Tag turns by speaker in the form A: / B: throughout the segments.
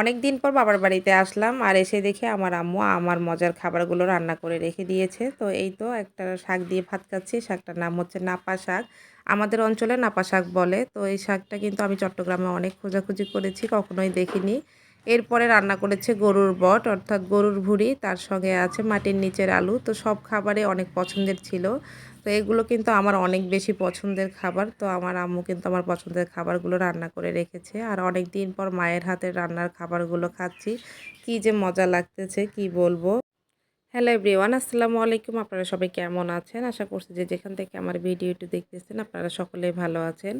A: অনেক দিন পর বাবার বাড়িতে আসলাম আর এসে দেখে আমার আম্মু আমার মজার খাবারগুলো রান্না করে রেখে দিয়েছে। তো এই তো একটা শাক দিয়ে ভাত খাচ্ছি, শাকটার নাম হচ্ছে নাপা শাক। আমাদের অঞ্চলে নাপা শাক বলে, তো এই শাকটা কিন্তু আমি চট্টগ্রামে অনেক খোঁজাখুঁজি করেছি, কখনোই দেখিনি। এরপরে রান্না করেছে গরুর বট, অর্থাৎ গরুর ভুড়ি, তার সঙ্গে আছে মাটির নিচের আলু। তো সব খাবারে অনেক পছন্দের ছিল। তো এগুলো কিন্তু আমার অনেক বেশি পছন্দের খাবার। তো আমার আম্মু কিন্তু আমার পছন্দের খাবারগুলো রান্না করে রেখেছে। আর অনেক দিন পর মায়ের হাতের রান্নার খাবারগুলো খাচ্ছি। কি যে মজা লাগতেছে, কি বলব? হ্যালো এভরিওয়ান আসসালামু আলাইকুম। আপনারা সবাই কেমন আছেন? আশা করছি যে যেখান থেকে আমার ভিডিওটি দেখতেছেন, আপনারা সকলেই ভালো আছেন।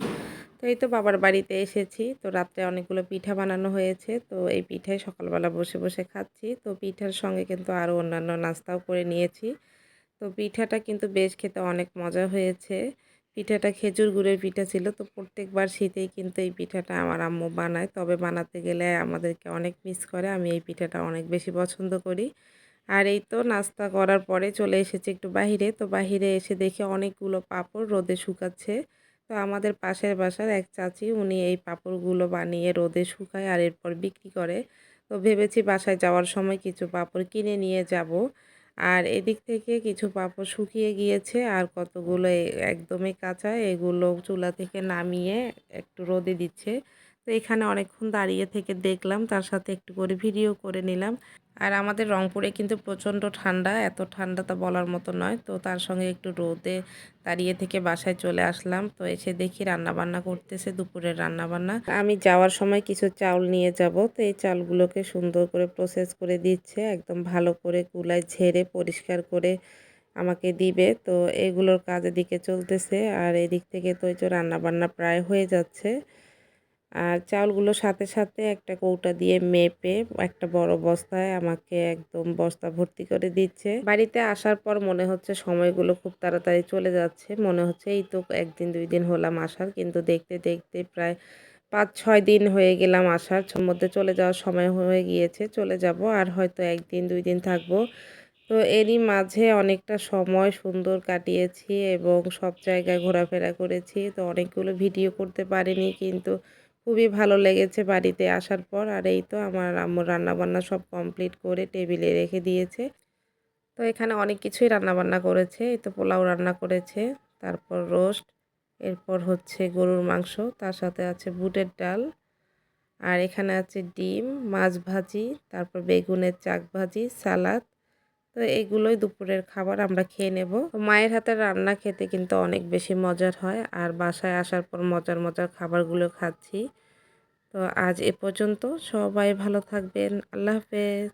A: তো এই তো বাবার বাড়িতে এসেছি। তো রাত্রে অনেকগুলো পিঠা বানানো হয়েছে। তো এই পিঠাই সকালবেলা বসে বসে খাচ্ছি। তো পিঠার সঙ্গে কিন্তু আরও অন্যান্য নাস্তাও করে নিয়েছি। তো পিঠাটা কিন্তু বেশ খেতে অনেক মজা হয়েছে। পিঠাটা খেজুর গুড়ের পিঠা ছিল, তো প্রত্যেকবার শীতেই কিন্তু এই পিঠাটা আমার আম্মু বানায়। তবে বানাতে গেলে আমাদেরকে অনেক মিস করে, আমি এই পিঠাটা অনেক বেশি পছন্দ করি। আর এই তো নাস্তা করার পরে চলে এসেছি একটু বাহিরে, তো বাহিরে এসে দেখে অনেকগুলো পাপড় রোদে শুকাচ্ছে। তো আমাদের পাশের বাসার এক চাচি, উনি এই পাপড়গুলো বানিয়ে রোদে শুকায় আর এরপর বিক্রি করে। তো ভেবেছি বাসায় যাওয়ার সময় কিছু পাপড় কিনে নিয়ে যাব। আর এদিক থেকে কিছু পাপড় শুকিয়ে গিয়েছে আর কতগুলো একদমই কাঁচা। এগুলো চুলা থেকে নামিয়ে একটু রোদে দিচ্ছে। তো এখানে অনেকক্ষণ দাঁড়িয়ে থেকে দেখলাম, তার সাথে একটু করে ভিডিও করে নিলাম। আর আমাদের রংপুরে কিন্তু প্রচণ্ড ঠান্ডা, এত ঠান্ডা তা বলার মতো নয়। তো তার সঙ্গে একটু রোদে দাঁড়িয়ে থেকে বাসায় চলে আসলাম। তো এসে দেখি রান্না বান্না করতেছে, দুপুরের রান্না বান্না আমি যাওয়ার সময় কিছু চাউল নিয়ে যাব। তো এই চালগুলোকে সুন্দর করে প্রসেস করে দিচ্ছে, একদম ভালো করে কুলায় ঝেড়ে পরিষ্কার করে আমাকে দিবে। তো এগুলোর কাজের দিকে চলতেছে। আর এদিক থেকে তো এই যে রান্না বান্না প্রায় হয়ে যাচ্ছে। আর চাউলগুলোর সাথে সাথে একটা কৌটা দিয়ে মেপে একটা বড় বস্তায় আমাকে একদম বস্তা ভর্তি করে দিচ্ছে। বাড়িতে আসার পর মনে হচ্ছে সময়গুলো খুব তাড়াতাড়ি চলে যাচ্ছে। মনে হচ্ছে এই তো একদিন, দুই দিন হলাম আসার, কিন্তু দেখতে দেখতে প্রায় পাঁচ, ছয় দিন হয়ে গেলাম আসার। মধ্যে চলে যাওয়ার সময় হয়ে গিয়েছে, চলে যাব আর হয়তো একদিন, দুই দিন থাকব। তো এরই মাঝে অনেকটা সময় সুন্দর কাটিয়েছি এবং সব জায়গায় ঘোরাফেরা করেছি। তো অনেকগুলো ভিডিও করতে পারিনি, কিন্তু খুবই ভালো লেগেছে বাড়িতে আসার পর। আর এই তো আমার আম্মুর রান্নাবান্না সব কমপ্লিট করে টেবিলে রেখে দিয়েছে। তো এখানে অনেক কিছুই রান্নাবান্না করেছে। এই তো পোলাও রান্না করেছে, তারপর রোস্ট, এরপর হচ্ছে গরুর মাংস, তার সাথে আছে বুটের ডাল, আর এখানে আছে ডিম, মাছ ভাজি, তারপর বেগুনের চাক ভাজি, সালাদ তো এইগুলোই দুপুরের খাবার আমরা খেয়ে নেব। মায়ের হাতে রান্না খেতে কিন্তু অনেক বেশি মজার হয়। আর বাসায় আসার পর মজার মজার খাবারগুলো খাচ্ছি। তো আজ এ পর্যন্ত সবাই ভালো থাকবেন। আল্লাহ হাফেজ।